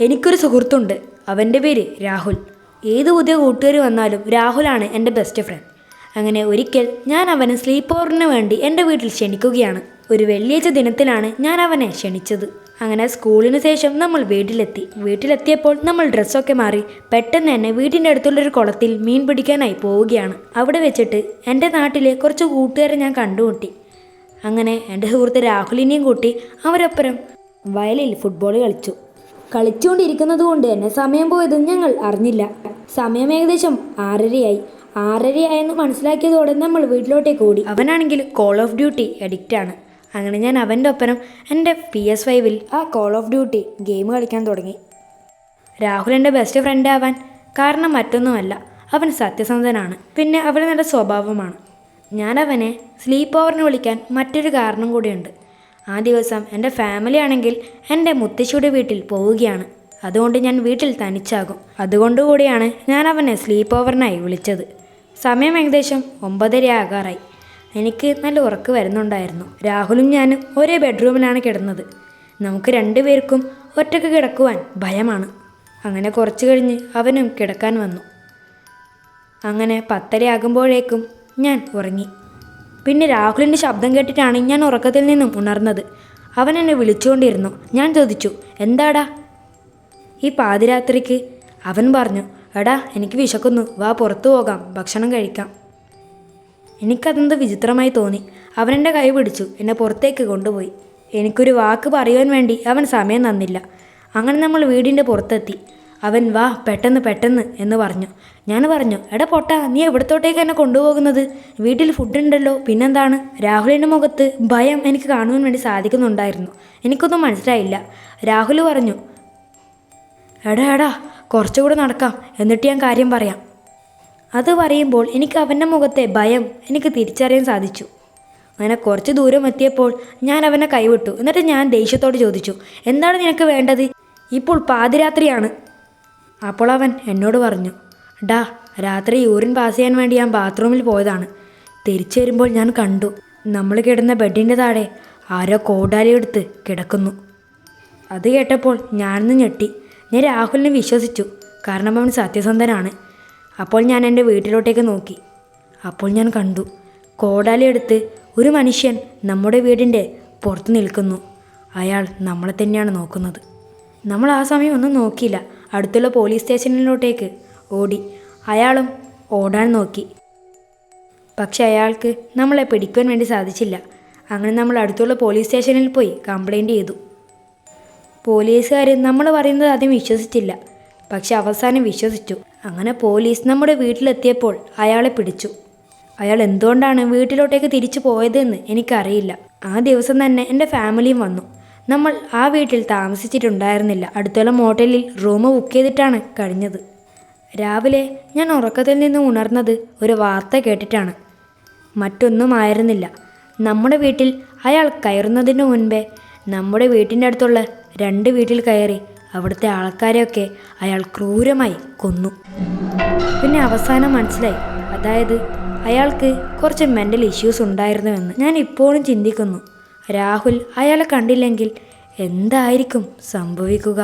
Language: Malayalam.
എനിക്കൊരു സുഹൃത്തുണ്ട്. അവന്റെ പേര് രാഹുൽ. ഏത് പുതിയ കൂട്ടുകാർ വന്നാലും രാഹുലാണ് എന്റെ ബെസ്റ്റ് ഫ്രണ്ട് അങ്ങനെ ഒരിക്കൽ ഞാൻ അവനെ സ്ലീപ്പ് ഓവറിന് വേണ്ടി എന്റെ വീട്ടിൽ ക്ഷണിക്കുകയാണ്. ഒരു വെള്ളിയാഴ്ച ദിനത്തിലാണ് ഞാൻ അവനെ ക്ഷണിച്ചത്. അങ്ങനെ സ്കൂളിന് ശേഷം നമ്മൾ വീട്ടിലെത്തി. വീട്ടിലെത്തിയപ്പോൾ നമ്മൾ ഡ്രസ്സൊക്കെ മാറി പെട്ടെന്ന് തന്നെ വീട്ടിന്റെ അടുത്തുള്ളൊരു കുളത്തിൽ മീൻ പിടിക്കാനായി പോവുകയാണ്. അവിടെ വെച്ചിട്ട് എന്റെ നാട്ടിലെ കുറച്ച് കൂട്ടുകാരെ ഞാൻ കണ്ടുമുട്ടി. അങ്ങനെ എന്റെ സുഹൃത്ത് രാഹുലിനെയും കൂട്ടി അവരൊപ്പരം വയലിൽ ഫുട്ബോൾ കളിച്ചു. കളിച്ചുകൊണ്ടിരിക്കുന്നത് കൊണ്ട് തന്നെ സമയം പോയത് ഞങ്ങൾ അറിഞ്ഞില്ല. സമയം ഏകദേശം ആറരയായി. ആറരയായെന്ന് മനസ്സിലാക്കിയതോടെ നമ്മൾ വീട്ടിലോട്ടേക്ക് ഓടി. അവനാണെങ്കിൽ കോൾ ഓഫ് ഡ്യൂട്ടി അഡിക്റ്റ് ആണ്. അങ്ങനെ ഞാൻ അവന്റെ ഒപ്പരം എന്റെ പി എസ് ഫൈവിൽ ആ കോൾ ഓഫ് ഡ്യൂട്ടി ഗെയിം കളിക്കാൻ തുടങ്ങി. രാഹുൽ എന്റെ ബെസ്റ്റ് ഫ്രണ്ട് ആവാൻ കാരണം മറ്റൊന്നുമല്ല. അവൻ സത്യസന്ധനാണ്. പിന്നെ അവൻ നല്ല സ്വഭാവമാണ്. ഞാൻ അവനെ സ്ലീപ്പ് ഓവറിന് വിളിക്കാൻ മറ്റൊരു കാരണം കൂടിയുണ്ട്. ആ ദിവസം എന്റെ ഫാമിലി ആണെങ്കിൽ എന്റെ മുത്തശ്ശിയുടെ വീട്ടിൽ പോവുകയാണ്. അതുകൊണ്ട് ഞാൻ വീട്ടിൽ തനിച്ചാകും. അതുകൊണ്ട് കൂടിയാണ് ഞാൻ അവനെ സ്ലീപ്പ് ഓവറിനായി വിളിച്ചത്. സമയം ഏകദേശം ഒമ്പതര ആകാറായി. എനിക്ക് നല്ല ഉറക്ക് വരുന്നുണ്ടായിരുന്നു. രാഹുലും ഞാനും ഒരേ ബെഡ്റൂമിലാണ് കിടന്നത്. നമുക്ക് രണ്ടുപേർക്കും ഒറ്റയ്ക്ക് കിടക്കുവാൻ ഭയമാണ്. അങ്ങനെ കുറച്ച് കഴിഞ്ഞ് അവനും കിടക്കാൻ വന്നു. അങ്ങനെ പത്തരയാകുമ്പോഴേക്കും ഞാൻ ഉറങ്ങി. പിന്നെ രാഹുലിന്റെ ശബ്ദം കേട്ടിട്ടാണ് ഞാൻ ഉറക്കത്തിൽ നിന്നും ഉണർന്നത്. അവൻ എന്നെ വിളിച്ചുകൊണ്ടിരുന്നു. ഞാൻ ചോദിച്ചു എന്താടാ? ഈ പാതിരാത്രിക്ക് അവൻ പറഞ്ഞു എടാ എനിക്ക് വിശക്കുന്നു. വാ പുറത്തു പോകാം. ഭക്ഷണം കഴിക്കാം. എനിക്കതെന്ത് വിചിത്രമായി തോന്നി. അവൻ എന്റെ കൈ പിടിച്ചു എന്നെ പുറത്തേക്ക് കൊണ്ടുപോയി. എനിക്കൊരു വാക്ക് പറയുവാൻ വേണ്ടി അവൻ സമയം തന്നില്ല. അങ്ങനെ നമ്മൾ വീടിന്റെ പുറത്തെത്തി. അവൻ വാ പെട്ടെന്ന് പെട്ടെന്ന് എന്ന് പറഞ്ഞു. ഞാൻ പറഞ്ഞു എടാ പൊട്ടാ നീ എവിടത്തോട്ടേക്ക് എന്നെ കൊണ്ടുപോകുന്നത്? വീട്ടിൽ ഫുഡ് ഉണ്ടല്ലോ പിന്നെന്താണ്? രാഹുലിന്റെ മുഖത്ത് ഭയം എനിക്ക് കാണുവാൻ വേണ്ടി സാധിക്കുന്നുണ്ടായിരുന്നു. എനിക്കൊന്നും മനസ്സിലായില്ല. രാഹുൽ പറഞ്ഞു എടാ എടാ കുറച്ചുകൂടെ നടക്കാം എന്നിട്ട് ഞാൻ കാര്യം പറയാം. അത് പറയുമ്പോൾ എനിക്ക് അവന്റെ മുഖത്തെ ഭയം എനിക്ക് തിരിച്ചറിയാൻ സാധിച്ചു. അങ്ങനെ കുറച്ച് ദൂരം എത്തിയപ്പോൾ ഞാൻ അവനെ കൈവിട്ടു. എന്നിട്ട് ഞാൻ ദേഷ്യത്തോട് ചോദിച്ചു എന്താണ് നിനക്ക് വേണ്ടത്? ഇപ്പോൾ പാതിരാത്രിയാണ്. അപ്പോൾ അവൻ എന്നോട് പറഞ്ഞു ഡാ രാത്രി യൂറിൻ പാസ് ചെയ്യാൻ വേണ്ടി ഞാൻ ബാത്റൂമിൽ പോയതാണ്. തിരിച്ചു വരുമ്പോൾ ഞാൻ കണ്ടു നമ്മൾ കിടന്ന ബെഡിന്റെ താഴെ ആരോ കോടാലിയെടുത്ത് കിടക്കുന്നു. അത് കേട്ടപ്പോൾ ഞാനൊന്ന് ഞെട്ടി. ഞാൻ രാഹുലിനെ വിശ്വസിച്ചു കാരണം അവൻ സത്യസന്ധനാണ്. അപ്പോൾ ഞാൻ എന്റെ വീട്ടിലോട്ടേക്ക് നോക്കി. അപ്പോൾ ഞാൻ കണ്ടു കോടാലി എടുത്ത് ഒരു മനുഷ്യൻ നമ്മുടെ വീടിന്റെ പുറത്ത് നിൽക്കുന്നു. അയാൾ നമ്മളെ തന്നെയാണ് നോക്കുന്നത്. നമ്മൾ ആ സമയം ഒന്നും നോക്കിയില്ല. അടുത്തുള്ള പോലീസ് സ്റ്റേഷനിലോട്ടേക്ക് ഓടി. അയാളും ഓടാൻ നോക്കി. പക്ഷെ അയാൾക്ക് നമ്മളെ പിടിക്കുവാൻ വേണ്ടി സാധിച്ചില്ല. അങ്ങനെ നമ്മൾ അടുത്തുള്ള പോലീസ് സ്റ്റേഷനിൽ പോയി കംപ്ലൈന്റ് ചെയ്തു. പോലീസുകാർ നമ്മൾ പറയുന്നത് ആദ്യം വിശ്വസിച്ചില്ല. പക്ഷെ അവസാനം വിശ്വസിച്ചു. അങ്ങനെ പോലീസ് നമ്മുടെ വീട്ടിലെത്തിയപ്പോൾ അയാളെ പിടിച്ചു. അയാൾ എന്തുകൊണ്ടാണ് വീട്ടിലോട്ടേക്ക് തിരിച്ചു പോയതെന്ന് എനിക്കറിയില്ല. ആ ദിവസം തന്നെ എന്റെ ഫാമിലിയും വന്നു. നമ്മൾ ആ വീട്ടിൽ താമസിച്ചിട്ടുണ്ടായിരുന്നില്ല. അടുത്തുള്ള മോട്ടലിൽ റൂം ബുക്ക് ചെയ്തിട്ടാണ് കഴിഞ്ഞത്. രാവിലെ ഞാൻ ഉറക്കത്തിൽ നിന്ന് ഉണർന്നത് ഒരു വാർത്ത കേട്ടിട്ടാണ്. മറ്റൊന്നും ആയിരുന്നില്ല നമ്മുടെ വീട്ടിൽ അയാൾ കയറുന്നതിന് മുൻപേ നമ്മുടെ വീട്ടിന്റെ അടുത്തുള്ള രണ്ട് വീട്ടിൽ കയറി അവിടുത്തെ ആൾക്കാരെയൊക്കെ അയാൾ ക്രൂരമായി കൊന്നു. പിന്നെ അവസാനം മനസ്സിലായി. അതായത് അയാൾക്ക് കുറച്ച് മെന്റൽ ഇഷ്യൂസ് ഉണ്ടായിരുന്നുവെന്ന് ഞാൻ ഇപ്പോഴും ചിന്തിക്കുന്നു. രാഹുൽ അയാളെ കണ്ടില്ലെങ്കിൽ എന്തായിരിക്കും സംഭവിക്കുക?